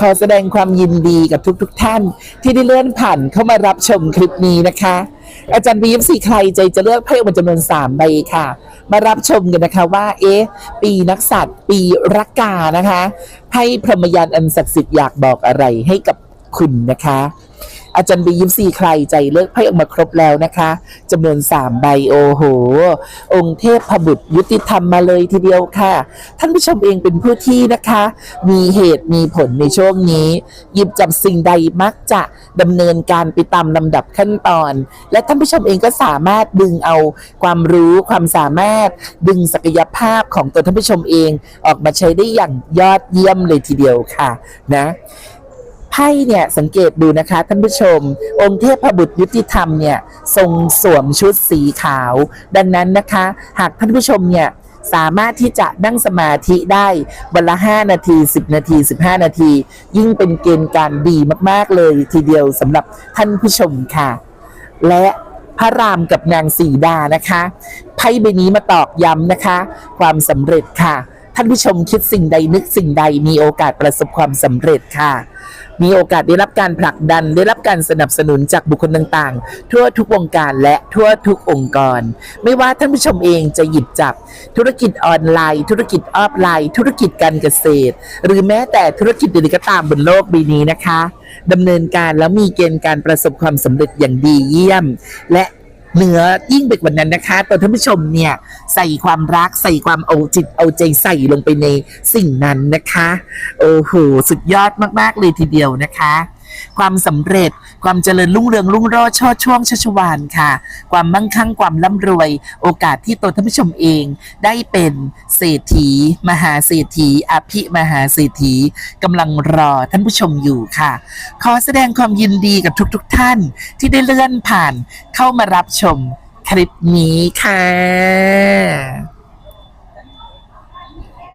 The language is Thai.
ขอแสดงความยินดีกับทุกๆทท่าน ที่ได้เลื่อนผ่านเข้ามารับชมคลิปนี้นะคะ อาจารย์บีฟสีใครใจจะเลือกไพ่ออกมาจำนวน3ใบค่ะ มารับชมกันนะคะว่า เอ๊ะ ปีนักสัตว์ ปีรักกานะคะไพ่พรหมยานอันศักดิ์สิทธิ์อยากบอกอะไรให้กับคุณนะคะ อาจารย์บียิมซีใครใจเลิกไพ่ออกมาครบแล้วนะคะจำนวน3ใบโอ้โห องค์เทพพบุตรยุติธรรมมาเลยทีเดียวค่ะ ท่านผู้ชมเองเป็นผู้ที่นะคะ มีเหตุมีผลในช่วงนี้ หยิบจับสิ่งใดมักจะดำเนินการไปตามลำดับขั้นตอน และท่านผู้ชมเองก็สามารถดึงเอาความรู้ความสามารถดึงศักยภาพของตัวท่านผู้ชมเองออกมาใช้ได้อย่างยอดเยี่ยมเลยทีเดียวค่ะนะ พ่เนี่ยสังเกตดูนะคะท่านผู้ชม องค์เทพบุตรยุติธรรมเนี่ยทรงสวมชุดสีขาว ดังนั้นนะคะ หากท่านผู้ชมเนี่ยสามารถที่จะนั่งสมาธิได้วันละ 5 นาที 10 นาที 15 นาที ยิ่งเป็นเกณฑ์การดีมาก ๆ เลยทีเดียวสำหรับท่านผู้ชมค่ะ และพระรามกับนางสีดานะคะไพ่ใบนี้มาตอกย้ำนะคะ ความสำเร็จค่ะ ท่านผู้ชมคิดสิ่งใดนึกสิ่งใดมีโอกาสประสบความสำเร็จค่ะ มีโอกาสได้รับการผลักดันได้รับการสนับสนุนจากบุคคลต่างๆ ทั่วทุกวงการและทั่วทุกองค์กร ไม่ว่าท่านผู้ชมเองจะหยิบจับธุรกิจออนไลน์ ธุรกิจออฟไลน์ ธุรกิจการเกษตร หรือแม้แต่ธุรกิจใดๆก็ตามบนโลกใบนี้นะคะดำเนินการแล้วมีเกณฑ์การประสบความสำเร็จอย่างดีเยี่ยม และ เหนือยิ่งไปกว่านั้นนะคะตัวท่านผู้ชมเนี่ยใส่ความรักใส่ความเอาจิตเอาใจใส่ลงไปในสิ่งนั้นนะคะ โอ้โหสุดยอดมาก ๆ เลยทีเดียวนะคะ ความสำเร็จ ความเจริญรุ่งเรืองรุ่งโรจน์ช่อช่วงชัชวานค่ะ ความมั่งคั่งความร่ำรวย โอกาสที่ตัวท่านผู้ชมเองได้เป็นเศรษฐี มหาเศรษฐีอภิมหาเศรษฐีกำลังรอท่านผู้ชมอยู่ค่ะ ขอแสดงความยินดีกับทุกๆทท่านที่ได้เลื่อนผ่านเข้ามารับชมคลิปนี้ค่ะ